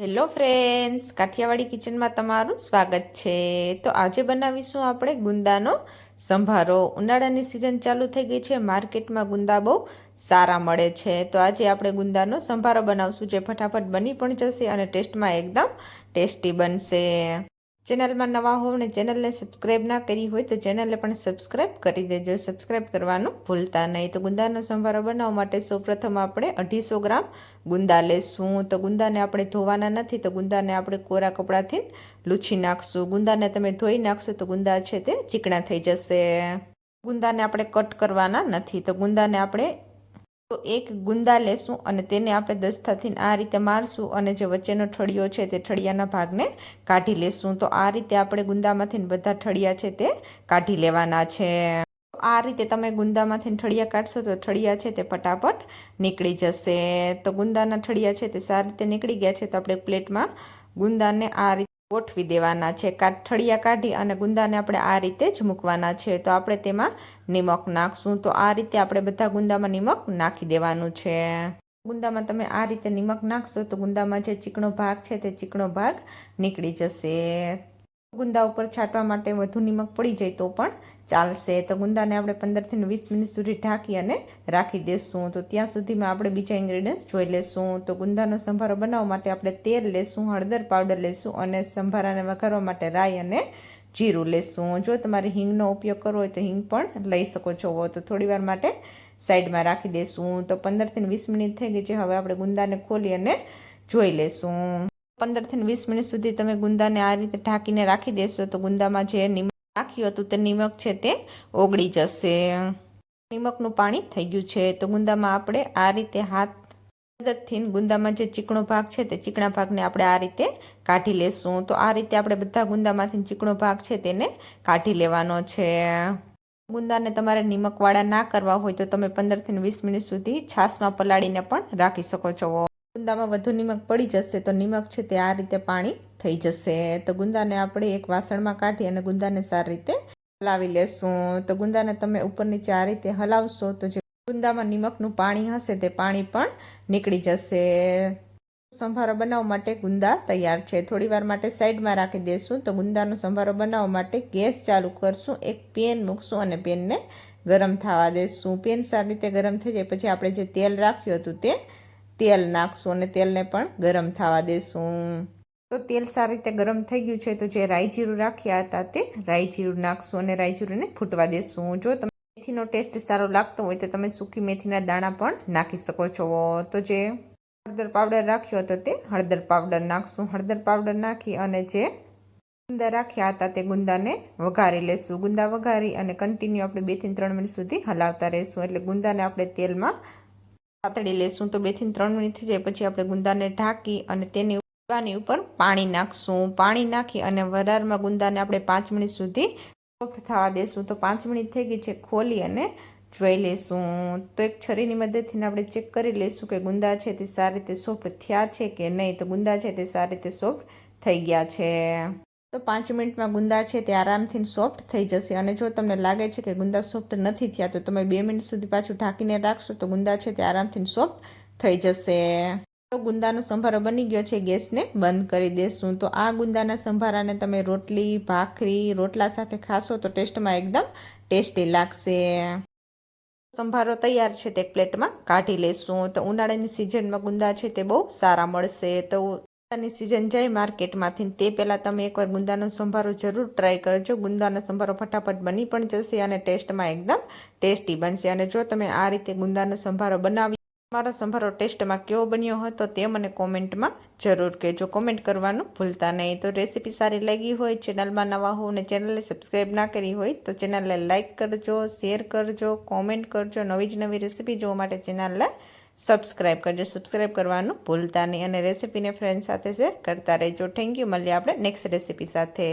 Hello friends, Kathiawadi કિચનમાં તમારું સ્વાગત છે. તો આજે બનાવીશું આપણે ગુંદાનો સંભારો. ઉનાળાની સિઝન ચાલુ થઈ ગઈ છે, માર્કેટમાં ગુંદા બહુ સારા મળે છે. તો આજે આપણે ગુંદાનો સંભારો બનાવશું, જે ફટાફટ બની પણ જશે અને ટેસ્ટમાં એકદમ ટેસ્ટી બનશે. ચેનલમાં નવા હોવ ને ચેનલને સબસ્ક્રાઈબ ના કરી હોય તો ચેનલને પણ સબસ્ક્રાઇબ કરી દેજો. સબસ્ક્રાઈબ કરવાનું ભૂલતા નહીં. તો ગુંદાનો સંભારો બનાવવા માટે સૌપ્રથમ આપણે અઢીસો ગ્રામ ગુંદા લેશું. તો ગુંદાને આપણે ધોવાના નથી, તો ગુંદાને આપણે કોરા કપડાથી લૂછી નાખશું. ગુંદાને તમે ધોઈ નાખશો તો ગુંદા છે તે ચીકણા થઈ જશે. ગુંદાને આપણે કટ કરવાના નથી, તો ગુંદાને આપણે તો એક ગુંદા લેશું અને તેને આપણે દસ્તાથી આ રીતે મારશું અને જે વચ્ચેનો ઠળિયો છે તે ઠળિયાના ભાગને કાઢી લેશું. તો આ રીતે આપણે ગુંદામાંથી બધા ઠળિયા છે તે કાઢી લેવાના છે. આ રીતે તમે ગુંદામાંથી ઠળિયા કાઢશો તો ઠળિયા છે તે ફટાફટ નીકળી જશે. તો ગુંદાના ઠળિયા છે તે સારી રીતે નીકળી ગયા છે તો આપણે પ્લેટમાં ગુંદાને આ રીતે ગોઠવી દેવાના છે. કાઠળિયા કાઢી અને ગુંદાને આપણે આ રીતે જ મૂકવાના છે. તો આપણે તેમાં નિમક નાખશું. તો આ રીતે આપણે બધા ગુંદામાં નિમક નાખી દેવાનું છે. ગુંદામાં તમે આ રીતે નિમક નાખશો તો ગુંદામાં જે ચીકણો ભાગ છે તે ચીકણો ભાગ નીકળી જશે. ગુંદા ઉપર છાંટવા માટે વધુ નિમક પડી જાય તો પણ ચાલશે. તો ગુંદાને આપણે પંદરથી વીસ મિનિટ સુધી ઢાંકી અને રાખી દેશું. તો ત્યાં સુધીમાં આપણે બીજા ઇન્ગ્રીડિયન્ટ્સ જોઈ લેશું. તો ગુંદાનો સંભારો બનાવવા માટે આપણે તેલ લેશું, હળદર પાવડર લેશું અને સંભારાને વઘારવા માટે રાઈ અને જીરું લેશું. જો તમારે હિંગનો ઉપયોગ કરવો હોય તો હિંગ પણ લઈ શકો છો. તો થોડીવાર માટે સાઈડમાં રાખી દેશું. તો પંદરથી વીસ મિનિટ થઈ ગઈ છે. હવે આપણે ગુંદાને ખોલી અને જોઈ લેશું. પંદરથી વીસ મિનિટ સુધી તમે ગુંદાને આ રીતે ઢાંકીને રાખી દેશો તો ગુંદામાં જે નિમક નાખ્યું હતું તે નિમક છે તે ઓગળી જશે. નિમકનું પાણી થઈ ગયું છે તો ગુંદામાં આપણે આ રીતે હાથ મદદથી ગુંદામાં જે ચીકણો ભાગ છે તે ચીકણા ભાગને આપણે આ રીતે કાઢી લેશું. તો આ રીતે આપણે બધા ગુંદામાંથી ચીકણો ભાગ છે તેને કાઢી લેવાનો છે. ગુંદાને તમારે નિમકવાળા ના કરવા હોય તો તમે પંદરથી વીસ મિનિટ સુધી છાશમાં પલાળીને પણ રાખી શકો છો. ગુંદામાં વધુ નિમક પડી જશે તો નિમક છે તે આ રીતે પાણી થઈ જશે. તો ગુંદાને આપણે એક વાસણમાં કાઢી અને ગુંદાને સારી રીતે હલાવી લેશું. તો ગુંદાને તમે ઉપર નીચે આ રીતે હલાવશો તો જે ગુંદામાં નિમકનું પાણી હશે તે પાણી પણ નીકળી જશે. સંભારો બનાવવા માટે ગુંદા તૈયાર છે. થોડી વાર માટે સાઈડમાં રાખી દઈશું તો ગુંદાનો સંભારો બનાવવા માટે ગેસ ચાલુ કરશું. એક પેન મૂકશું અને પેનને ગરમ થવા દેશું. પેન સારી રીતે ગરમ થઈ જાય. પછી આપણે જે તેલ રાખ્યું હતું તે તેલ નાખશું અને તેલને પણ ગરમ થવા દેશું. તો તેલ સારી રીતે ગરમ થઈ ગયું છે તો જે રાઈ જીરું રાખ્યા હતા તે રાઈ જીરું નાખશું અને રાઈ જીરુંને ફૂટવા દેશું. જો તમે મેથીનો ટેસ્ટ સારો લાગતો હોય તો તમે સૂકી મેથીના દાણા પણ નાખી શકો છો. તો જે હળદર પાવડર રાખ્યો હતો તે હળદર પાવડર નાખશું. હળદર પાવડર નાખી અને જે ગુંદા રાખ્યા હતા તે ગુંદાને વઘારી લેશું. ગુંદા વઘારી અને કન્ટિન્યુ આપણે બેથી ત્રણ મિનિટ સુધી હલાવતા રહીશું. એટલે ગુંદાને આપણે તેલમાં પાતળી લેશું તો બેથી ત્રણ મિનિટ થઈ જાય. પછી આપણે ગુંદાને ઢાંકી અને તેની ગુંદાની ઉપર પાણી નાખશું. પાણી નાખી અને વરારમાં ગુંદાને આપણે પાંચ મિનિટ સુધી સોફ્ટ થવા દેશું. તો પાંચ મિનિટ થઈ ગઈ છે ખોલી અને જોઈ લેશું. તો એક છરીની મદદથી આપણે ચેક કરી લઈશું કે ગુંદા છે તે સારી રીતે સોફ્ટ થયા છે કે નહીં. તો ગુંદા છે તે સારી રીતે સોફ્ટ થઈ ગયા છે. તો પાંચ મિનિટમાં ગુંદા છે તે આરામથી સોફ્ટ થઈ જશે. અને જો તમને લાગે છે કે ગુંદા સોફ્ટ નથી થયા, તો તમે બે મિનિટ સુધી પાછું ઢાંકીને રાખશો તો ગુંદા છે તે આરામથી સોફ્ટ થઈ જશે. તો ગુંદાનો સંભારો બની ગયો છે, ગેસને બંધ કરી દેશું. તો આ ગુંદાના સંભારાને તમે રોટલી, ભાખરી, રોટલા સાથે ખાશો તો ટેસ્ટમાં એકદમ ટેસ્ટી લાગશે. સંભારો તૈયાર છે તે એક પ્લેટમાં કાઢી લેશું. તો ઉનાળાની સિઝનમાં ગુંદા છે તે બહુ સારા મળશે. તો ગુંદાની સિઝન જાય માર્કેટમાંથી. તે પહેલાં તમે એકવાર ગુંદાનો સંભારો જરૂર ટ્રાય કરજો. ગુંદાનો સંભારો ફટાફટ બની પણ જશે અને ટેસ્ટમાં એકદમ ટેસ્ટી બનશે. અને જો તમે આ રીતે ગુંદાનો સંભારો બનાવી તમારો સંભારો ટેસ્ટમાં કેવો બન્યો હતો તે મને કોમેન્ટમાં જરૂર કહેજો. કોમેન્ટ કરવાનું ભૂલતા નહીં. તો રેસીપી સારી લાગી હોય, ચેનલમાં નવા હો અને ચેનલને સબસ્ક્રાઈબ ના કરી હોય, તો ચેનલને લાઇક કરજો શેર કરજો કોમેન્ટ કરજો. નવી જ નવી રેસીપી જોવા માટે ચેનલને સબસ્ક્રાઈબ કરજો. સબસ્ક્રાઈબ કરવાનું ભૂલતા નહીં અને રેસીપીને ફ્રેન્ડ સાથે શેર કરતા રહેજો. થેન્ક યુ મળીએ આપણે નેક્સ્ટ રેસીપી સાથે.